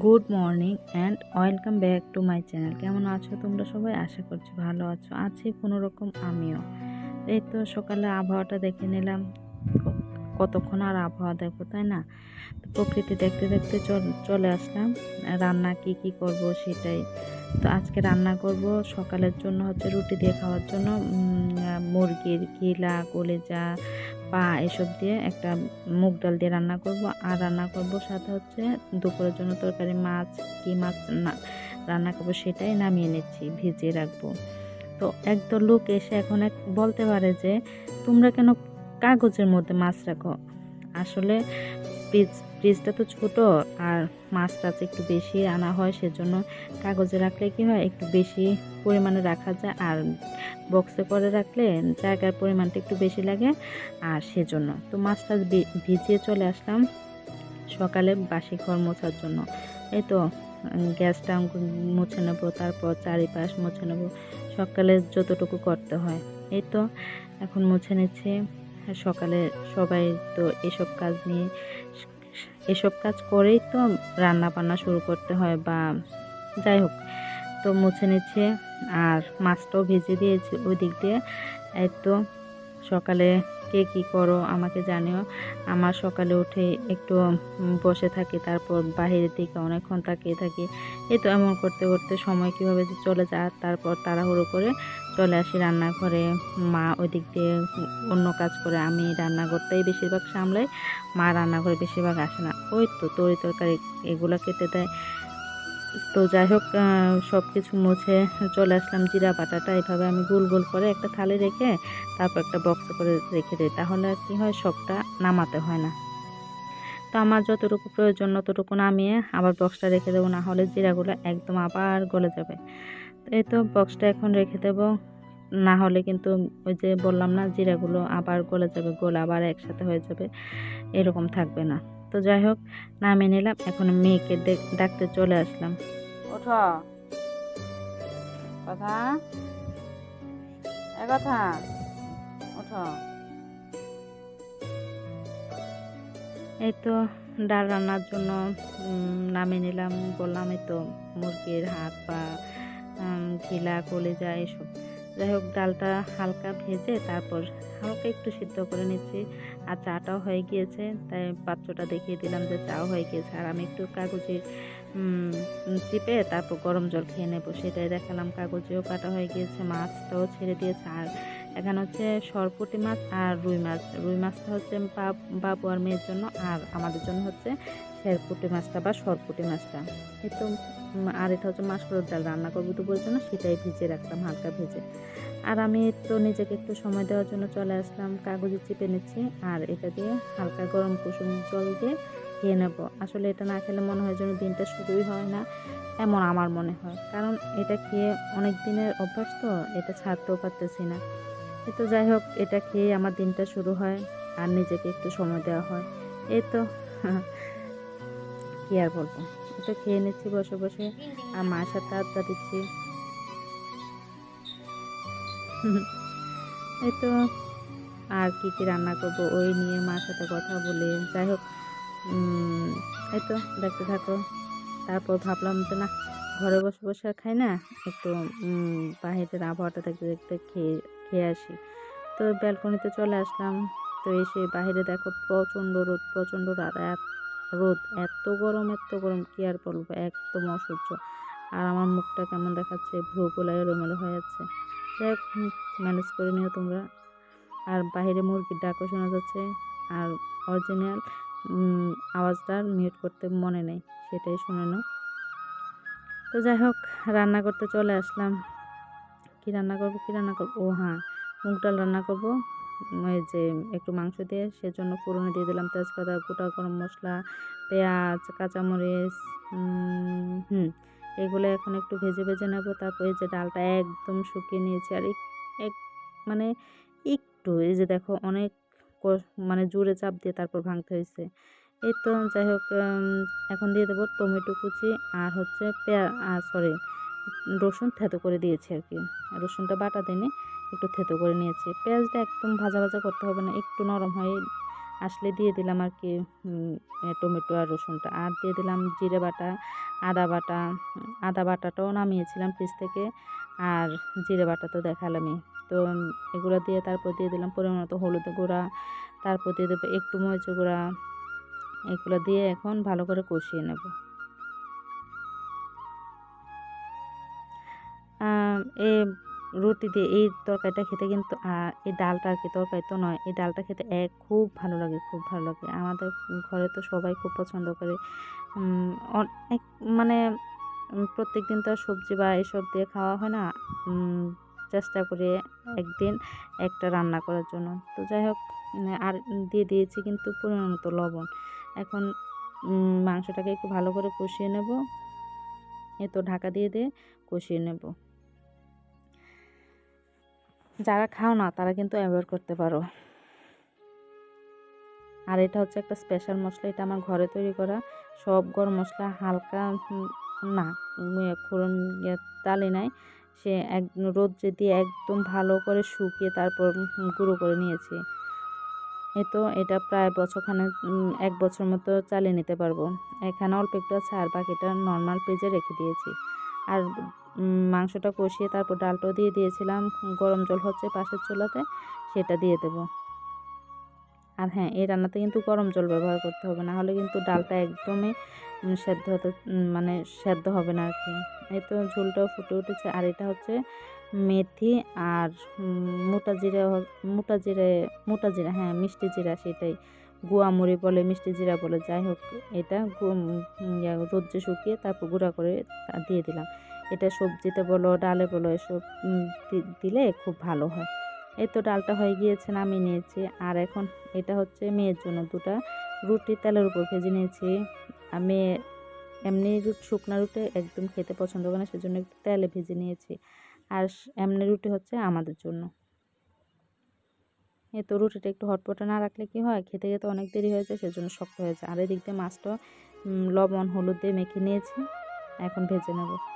Good morning and welcome back to my channel. কেমন আছো তোমরা সবাই? আশা করছি ভালো আছো। আছি কোনো রকম আমিও। এই তো সকালে আবহাওয়াটা দেখে নিলাম। কতক্ষণ আর আবহাওয়া দেখব, তাই না? প্রকৃতি দেখতে দেখতে চল- আসলাম। রান্না কি কি করব সেটাই। তো আজকে রান্না করব সকালের জন্য হচ্ছে রুটি দিয়ে খাওয়ার জন্য মুরগির গিলা কলেজা পা এসব দিয়ে একটা মুগ ডাল দিয়ে রান্না করব। আর রান্না করব সাথে হচ্ছে দুপুরের জন্য তরকারি, মাছ, কি মাছ না রান্না করব সেটাই নামিয়ে নিচ্ছি, ভিজিয়ে রাখব। তো একদল লোক এসে এখন এক বলতে পারে যে, তোমরা কেন কাগজের মধ্যে মাছ রাখো? আসলে ফ্রিজ ফ্রিজটা তো ছোট আর মাছ টাছ একটু বেশি আনা হয়, সেজন্য কাগজে রাখলে কি হয়, একটু বেশি পরিমাণে রাখা যায় আর বক্সে করে রাখলে জায়গার পরিমাণটা একটু বেশি লাগে আর সেজন্য। তো মাছটা ভিজিয়ে চলে আসলাম সকালে বাসি ঘর মোছার জন্য। এই তো গ্যাসটা মুছে নেব, তারপর চারিপাশ মুছে নেব, সকালে যতটুকু করতে হয়। এই তো, এখন মুছে নিচ্ছি। সকালে সবাই তো এসব কাজ নিয়ে এসব কাজ করেই তো রান্না বান্না শুরু করতে হয় বা যাই হোক, তো মুছে নিচ্ছে আর মাছটাও ভেজে দিয়েছে ওই দিক দিয়ে তো সকালে কে কী করো আমাকে জানিও। আমার সকালে উঠে একটু বসে থাকি, তারপর বাহিরের দিকে অনেকক্ষণ তাকিয়ে থাকি। এই তো এমন করতে করতে সময় কীভাবে চলে যায় তারপর তাড়াহুড়ো করে চলে আসি রান্নাঘরে। মা ওই দিক দিয়ে অন্য কাজ করে, আমি রান্নাঘরটাই বেশিরভাগ সামলাই, মা রান্নাঘরে বেশিরভাগ আসে না। ওই তো তরি তরকারি এগুলো কেটে দেয়। তো যাই হোক সব কিছু মুছে চলে আসলাম জিরা বাটাটা। এভাবে আমি গোল গোল করে একটা থালি রেখে তারপর একটা বক্সে করে রেখে দিই। তাহলে কি হয়, সবটা নামাতে হয় না। তো আমার যতটুকু প্রয়োজন, ততটুকু নামিয়ে আবার বক্সটা রেখে দেবো, না হলে জিরাগুলো একদম আবার গলে যাবে। এই তো বক্সটা এখন রেখে দেবো। না হলে কিন্তু ওই যে বললাম না জিরাগুলো আবার গলে যাবে গোল আবার একসাথে হয়ে যাবে এরকম থাকবে না। তো যাই হোক নামিয়ে নিলাম এখন মেয়েকে ডেক- ডাকতে চলে আসলাম। ওঠো। কথা? কথা? ওঠো। এই তো ডাল রান্নার জন্য নামিয়ে নিলাম বললাম এই তো মুরগির হাত বা উম, ঘিলা, কলেজা এসব। যাই হোক, ডালটা হালকা ভেজে তারপর হালকা একটু সিদ্ধ করে নিচ্ছি। আর চাটাও হয়ে গিয়েছে, তাই পাত্রটা দেখিয়ে দিলাম যে চাও হয়ে গিয়েছে। আর আমি একটু কাগজে চিপে তারপর গরম জল খেয়ে নেব, সেটাই দেখালাম। কাগজেও কাটা হয়ে গিয়েছে, মাছটাও ছেড়ে দিয়েছে। আর এখানে হচ্ছে সরপুটি মাছ আর রুই মাছ। রুই মাছটা হচ্ছে বাবু আর মেয়ের জন্য, আর আমাদের জন্য হচ্ছে শেরপুটি মাছটা বা সরপুটি মাছটা। এই তো আর এটা হচ্ছে মাসকড়োর ডাল। রান্না করব দুপুরের জন্য সেটাই ভিজে রাখলাম হালকা ভেজে। আর আমি তো নিজেকে একটু সময় দেওয়ার জন্য চলে আসলাম, কাগজে চিপে নিচ্ছি। আর এটা দিয়ে হালকা গরম কুসুম জল দিয়ে খেয়ে নেব। আসলে এটা না খেলে মনে হয় যেন দিনটা শুরুই হয় না, এমন আমার মনে হয়। কারণ এটা খেয়ে অনেক দিনের অভ্যাস তো, এটা ছাড়তেও পারতেছি না। তো যাই হোক, এটা খেয়ে আমার দিনটা শুরু হয়, আর নিজেকে একটু সময় দেওয়া হয়। এই তো কি আর বলব? এটা খেয়ে নিচ্ছি, বসে বসে। আর মায়ের সাথে আড্ডা দিচ্ছি। এই তো আর কি কি রান্না করব, ওই নিয়ে মার সাথে কথা বলে। যাই হোক এই তো দেখতে থাকো। তারপর ভাবলাম যে না, ঘরে বসে বসে খাই না, একটু বাহিরের আবহাওয়াটা দেখতে দেখতে খেয়ে খেয়ে আসি। তো ব্যালকনিতে চলে আসলাম। তো এসে বাইরে দেখো প্রচণ্ড রোদ, প্রচণ্ড রাত। রোদ, এত গরম এত গরম, কি আর বলব? একদম অসহ্য। আর আমার মুখটা কেমন দেখাচ্ছে? ভ্রু গোলায় এলোমেলো হয়ে যাচ্ছে যাই ম্যানেজ করে নিও তোমরা। আর বাইরে মুরগির ডাকও শোনা যাচ্ছে। আর অরিজিনাল আওয়াজটা মিউট করতে মনে নেই। সেটাই শুনে নাও। তো যাই হোক, রান্না করতে চলে আসলাম। কি রান্না করব? কি রান্না করব? ও হ্যাঁ মুগ ডাল রান্না করব। যে একটু মাংস দিয়ে সেজন্য ফোড়নে দিয়ে দিলাম তেজপাতা, গোটা গরম মশলা, পেঁয়াজ, কাঁচামরিচ হুম, এগুলো এখন একটু ভেজে ভেজে নেব। তারপর এই যে ডালটা একদম শুকিয়ে নিয়েছি। আর এক- মানে একটু, এই যে দেখো অনেক মানে জোরে চাপ দিয়ে তারপর ভাঙতে হয়েছে। এই তো যাই হোক এখন দিয়ে দেবো টমেটো কুচি আর হচ্ছে পেঁয়া সরি রসুন থেতো করে দিয়েছি আর কি। রসুনটা বাটা দিনে একটু থেতো করে নিয়েছি। পেঁয়াজটা একদম ভাজা ভাজা করতে হবে না, একটু নরম হয়ে আসলে দিয়ে দিলাম আর কি টমেটো আর রসুনটা। আর দিয়ে দিলাম জিরে বাটা, আদা বাটা, আদা বাটাটাও নামিয়েছিলাম ফ্রিজ থেকে, আর জিরে বাটা তো দেখালামই। তো এগুলো দিয়ে তারপর দিয়ে দিলাম পরিমাণ মতো হলুদ গুঁড়া, তারপর দিয়ে দেবো একটু মরিচ গুঁড়া, এগুলো দিয়ে এখন ভালো করে কষিয়ে নেব। এই রুটি দিয়ে এই তরকারিটা খেতে কিন্তু এই ডালটা আর কি তরকারি তো নয় এই ডালটা খেতে এক খুব ভালো লাগে খুব ভালো লাগে। আমাদের ঘরে তো সবাই খুব পছন্দ করে। উম, অন- এক মানে প্রত্যেক দিন তো আর সবজি বা এসব দিয়ে খাওয়া হয় না চেষ্টা করে একদিন একটা রান্না করার জন্য। তো যাই হোক আর দিয়ে দিয়েছি কিন্তু পরিমাণ মতো লবণ। এখন মাংসটাকে একটু ভালো করে কষিয়ে নেব। এ তো ঢাকা দিয়ে দিয়ে কষিয়ে নেব। যারা খাও না, তারা কিন্তু অ্যাভয়েড করতে পারো। আর এটা হচ্ছে একটা স্পেশাল মশলা, এটা আমার ঘরে তৈরি করা সব গরম মশলা হালকা না ফোড়ন তালে নাই, সে এক রোদ্রে দিয়ে একদম ভালো করে শুকিয়ে তারপর গুঁড়ো করে নিয়েছি। এই তো এটা প্রায় বছরখানে এক বছর মতো চালিয়ে নিতে পারব। এখানে অল্প একটু আছে, আর বাকিটা নর্মাল পেজে রেখে দিয়েছি। আর মাংসটা কষিয়ে তারপর ডালটাও দিয়ে দিয়েছিলাম। গরম জল হচ্ছে পাশের চুলাতে, সেটা দিয়ে দেব। আর হ্যাঁ এই রান্নাতে কিন্তু গরম জল ব্যবহার করতে হবে, না হলে কিন্তু ডালটা একদমই সেদ্ধ হতে মানে সেদ্ধ হবে না আর কি এই তো ঝোলটাও ফুটে উঠেছে, আর এটা হচ্ছে মেথি আর মোটা জিরা, মোটা জিরে, মোটা জিরা হ্যাঁ মিষ্টি জিরা সেটাই। গুয়া মুড়ি বলে, মিষ্টি জিরা বলে, যাই হোক, এটা রোদ্রে শুকিয়ে তারপর গুঁড়া করে দিয়ে দিলাম। এটা সবজিতে বলো, ডালে বলো, এসব দিলে খুব ভালো হয়। এই তো ডালটা হয়ে গিয়েছে, নামিয়ে নিয়েছি। আর এখন এটা হচ্ছে মেয়ের জন্য দুটা রুটি তেলের উপর ভেজে নিয়েছি। আমি এমনি রুটি শুকনা রুটি একদম খেতে পছন্দ করে না, সেজন্য একটু তেলে ভেজে নিয়েছি। আর এমনি রুটি হচ্ছে আমাদের জন্য। এ তো রুটিটা একটু হটপটে না রাখলে কি হয়? খেতে খেতে অনেক দেরি হয়ে যায়, সেজন্য শক্ত হয়ে যায়। আর এদিক দিয়ে মাছটা লবণ, হলুদ দিয়ে মেখে নিয়েছি। এখন ভেজে নেব।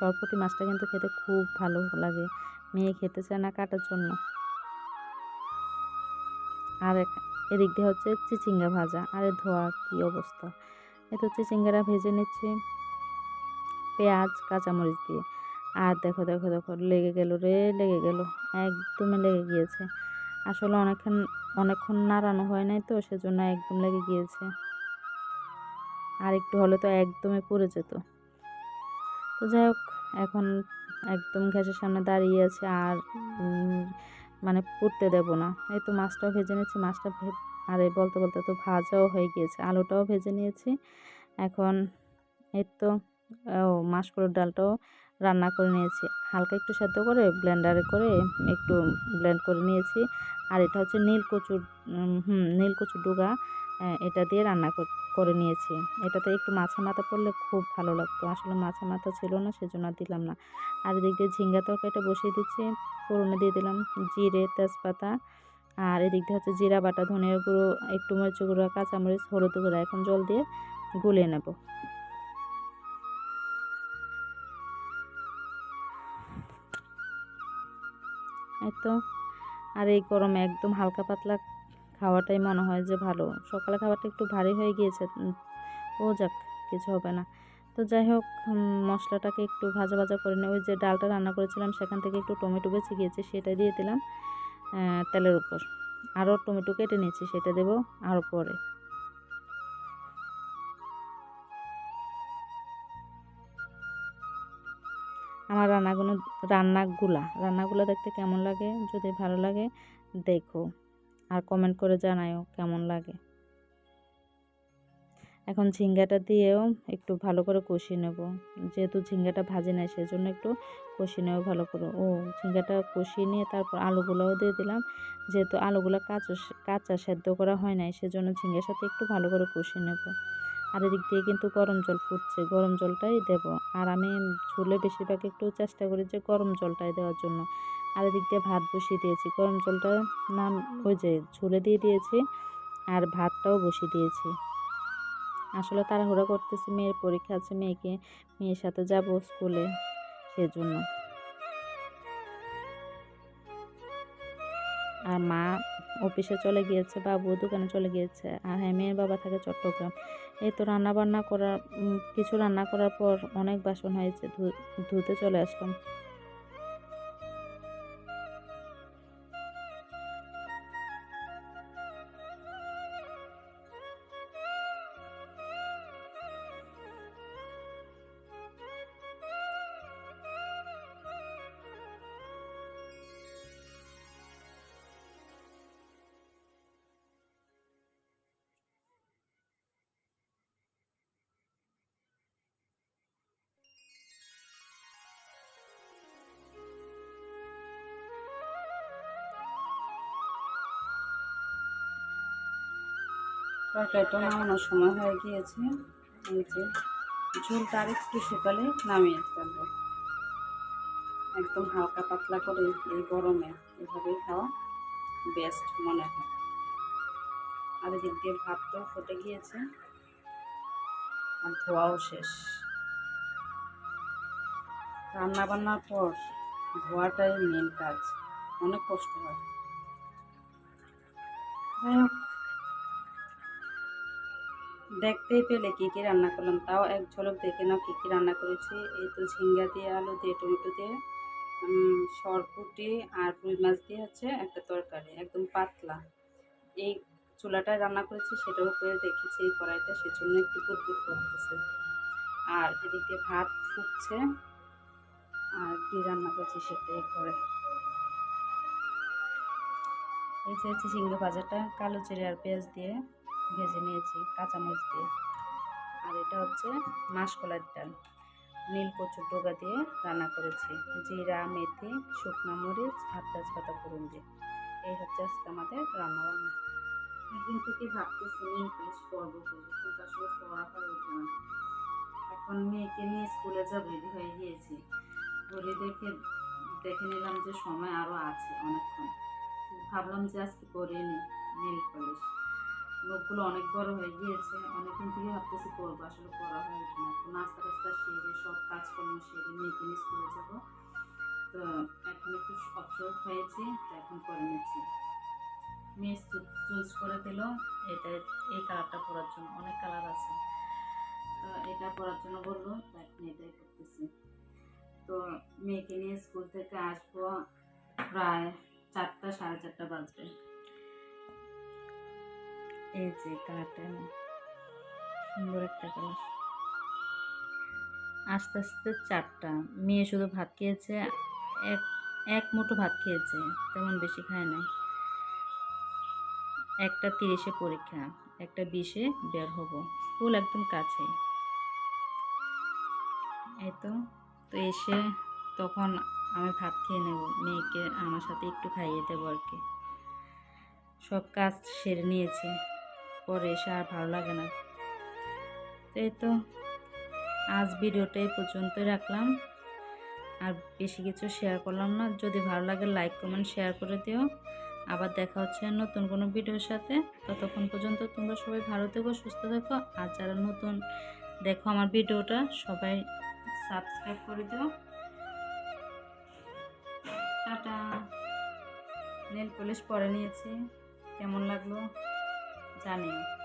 সরপতি মাছটা কিন্তু খেতে খুব ভালো লাগে। মেয়ে খেতে চায় না কাটার জন্য। আর এদিক দিয়ে হচ্ছে চিচিঙ্গা ভাজা। আরে ধোয়া, কি অবস্থা? এ তো চিচিঙ্গাটা ভেজে নিচ্ছি পেঁয়াজ, কাঁচামরিচ দিয়ে। আর দেখো দেখো দেখো, লেগে গেল রে, লেগে গেল। একদমই লেগে গিয়েছে। আসলে অনেকক্ষণ অনেকক্ষণ নাড়ানো হয় নাই তো, সেজন্য একদম লেগে গিয়েছে। আর একটু হলে তো একদমই পুড়ে যেত। তো যাই হোক, এখন একদম গ্যাসের সামনে দাঁড়িয়ে আছে আর মানে পুড়তে দেব না। এই তো মাছটাও ভেজে নিয়েছি মাছটা ভে- এই বলতে বলতে তো ভাজাও হয়ে গিয়েছে, আলুটাও ভেজে নিয়েছি। এখন এই তো, ও মাসকলাইর ডালটাও রান্না করে নিয়েছি। হালকা একটু সেদ্ধ করে ব্লেন্ডারে করে একটু ব্লেন্ড করে নিয়েছি। আর এটা হচ্ছে নীল কচুর হুম নীল কচুর ডুগা এটা দিয়ে রান্না কর- নিয়েছি। এটাতে একটু মাছা মাথা পড়লে খুব ভালো লাগতো। আসলে মাছা মাথা ছিল না, সেজন্য দিলাম না। আর এদিক দিয়ে ঝিঙ্গা তরকারিটা বসিয়ে দিচ্ছি, ফোড়নে দিয়ে দিলাম জিরে, তেজপাতা। আর এদিক দিয়ে হচ্ছে জিরা বাটা, ধনিয়া গুঁড়ো, একটু মরিচ গুঁড়ো, কাঁচামরিচ, হলুদ গুঁড়ো, এখন জল দিয়ে গুলিয়ে নেব। তো। আর এই গরমে একদম হালকা পাতলা খাওয়াটাই মনে হয় যে ভালো। সকালে খাবারটা একটু ভারী হয়ে গিয়েছে ও যাক, কিছু হবে না। তো যাই হোক মশলাটাকে একটু ভাজা ভাজা করে নিয়ে ওই যে ডালটা রান্না করেছিলাম, সেখান থেকে একটু টমেটো বেছে গিয়েছে সেটা দিয়ে দিলাম তেলের উপর। আরও টমেটো কেটে নিয়েছি, সেটা দেবো আরও পরে। আমার রান্নাগুলো, রান্নাগুলা, রান্নাগুলো দেখতে কেমন লাগে? যদি ভালো লাগে, দেখো। আর কমেন্ট করে জানাও কেমন লাগে। এখন ঝিঙ্গাটা দিয়েও একটু ভালো করে কষিয়ে নেব। যেহেতু ঝিঙ্গাটা ভাজি নাই, সেজন্য একটু কষিয়ে নেব ভালো করে। ও, ঝিঙ্গাটা কষিয়ে নিয়ে তারপর আলুগুলোও দিয়ে দিলাম। যেহেতু আলুগুলো কাঁচা কাঁচা সেদ্ধ করা হয় নাই, সেজন্য ঝিঙ্গার সাথে একটু ভালো করে কষিয়ে নেব। আর এদিক দিয়ে কিন্তু গরম জল ফুটছে, গরম জলটাই দেব। আর আমি ঝুলে বেশিরভাগ একটু চেষ্টা করি যে গরম জলটাই দেওয়ার জন্য। আর এদিক দিয়ে ভাত বসিয়ে দিয়েছি। গরম জলটা নাম ওই যে ঝুলে দিয়ে দিয়েছি আর ভাতটাও বসিয়ে দিয়েছি। আসলে তাড়াহুড়া করতেছি, মেয়ের পরীক্ষা আছে, মেয়েকে, মেয়ের সাথে যাব স্কুলে সেজন্য। আর মা অফিসে চলে গিয়েছে, বাবু দোকানে চলে গিয়েছে। আর হ্যাঁ মেয়ের বাবা থাকে চট্টগ্রাম। এই তো রান্না বান্না করার কিছু রান্না করার পর অনেক বাসন হয়েছে ধুতে চলে আসলাম। তরকারিটা নামানোর সময় হয়ে গিয়েছে। এই যে ঝোলটা আর একটু শুকালে নামিয়ে ফেলব। একদম হালকা পাতলা করে এই গরমে এভাবেই খাওয়া বেস্ট মনে হয়। আর এদিক দিয়ে ভাতটাও ফুটে গিয়েছে। আর ধোয়াও শেষ। রান্না বান্নার পর ধোয়াটাই মেন কাজ। অনেক কষ্ট হয়। যাই হোক দেখতেই পেলে কী কী রান্না করলাম, তাও এক ঝলক দেখে নাও কী কী রান্না করেছি। এই তো ঝিঙ্গা দিয়ে আলু দিয়ে, টমেটো দিয়ে সরপুটি আর রুই মাছ দিয়ে হচ্ছে একটা তরকারি, একদম পাতলা। এই চুলাটায় রান্না করেছি সেটার উপরে দেখেছি এই কড়াইটা, সেজন্য একটু পুটপুট করতেছে। আর এদিকে ভাত ফুটছে, আর কি রান্না করছি সেটাই করে এই যে ঝিঙ্গা ভাজাটা, কালো জিরে আর পেঁয়াজ দিয়ে। ভেজে নিয়েছি কাঁচামরিচ দিয়ে। আর এটা হচ্ছে মাসকলার ডাল। নীল কচুর ডোগা দিয়ে রান্না করেছি। জিরা, মেথি, শুকনো মরিচ আর তেজপাতা ফোড়ন দিয়ে। এই হচ্ছে আজকে আমাদের রান্না বান্না একদিন থেকে ভাবতেছি নীল পুলিশ পর্ব করব, কিন্তু আসলে পড়া হয়ে ওঠে না। এখন মেয়েকে নিয়ে স্কুলে যা রেডি হয়ে গিয়েছি ঘড়ি দেখে দেখে নিলাম যে সময় আরও আছে অনেকক্ষণ। ভাবলাম যে আজকে করে নি নীল পলিশ লোকগুলো অনেক বড় হয়ে গিয়েছে, অনেকদিন থেকে ভাবতেছি করব, আসলে করা হয়ে ওঠে না। তো নাস্তা টাস্তা সেরে, সব কাজকর্ম সেরে মেয়েকে নিয়ে স্কুলে যাব। তো এখন একটু অবসর হয়েছি, তো এখন করে নিচ্ছি। মেয়ে চুজ করে দিল, এটা, এই কালারটা পরার জন্য, অনেক কালার আছে। তো এটা পরার জন্য বলল, তো এখন এটাই করতেছি। তো মেয়েকে নিয়ে স্কুল থেকে আসব প্রায় চারটা, সাড়ে চারটা বাজবে। এই যে কালারটা সুন্দর একটা কালার। আস্তে আস্তে চারটা। মেয়ে শুধু ভাত খেয়েছে, এক এক মুঠো ভাত খেয়েছে, তেমন বেশি খায় নাই। একটা তিরিশে পরীক্ষা, একটা বিশে বের হব। স্কুল একদম কাছে। এই তো তো এসে তখন আমি ভাত খেয়ে নেব, মেয়েকে আমার সাথে একটু খাইয়ে দেবো আর কি। সব কাজ সেরে নিয়েছি। পরে এসে আর ভালো লাগে না। তো এই তো, আজ ভিডিওটা এই পর্যন্তই রাখলাম। আর বেশি কিছু শেয়ার করলাম না। যদি ভালো লাগে লাইক কমেন্ট শেয়ার করে দিও। আবার দেখা হচ্ছে নতুন কোনো ভিডিওর সাথে। ততক্ষণ পর্যন্ত তোমরা সবাই ভালো থেকো, সুস্থ থেকো। আর যারা নতুন, দেখো আমার ভিডিওটা, সবাই সাবস্ক্রাইব করে দিও। টাটা। নেল পলিশ পরে নিয়েছি। কেমন লাগল? জানিও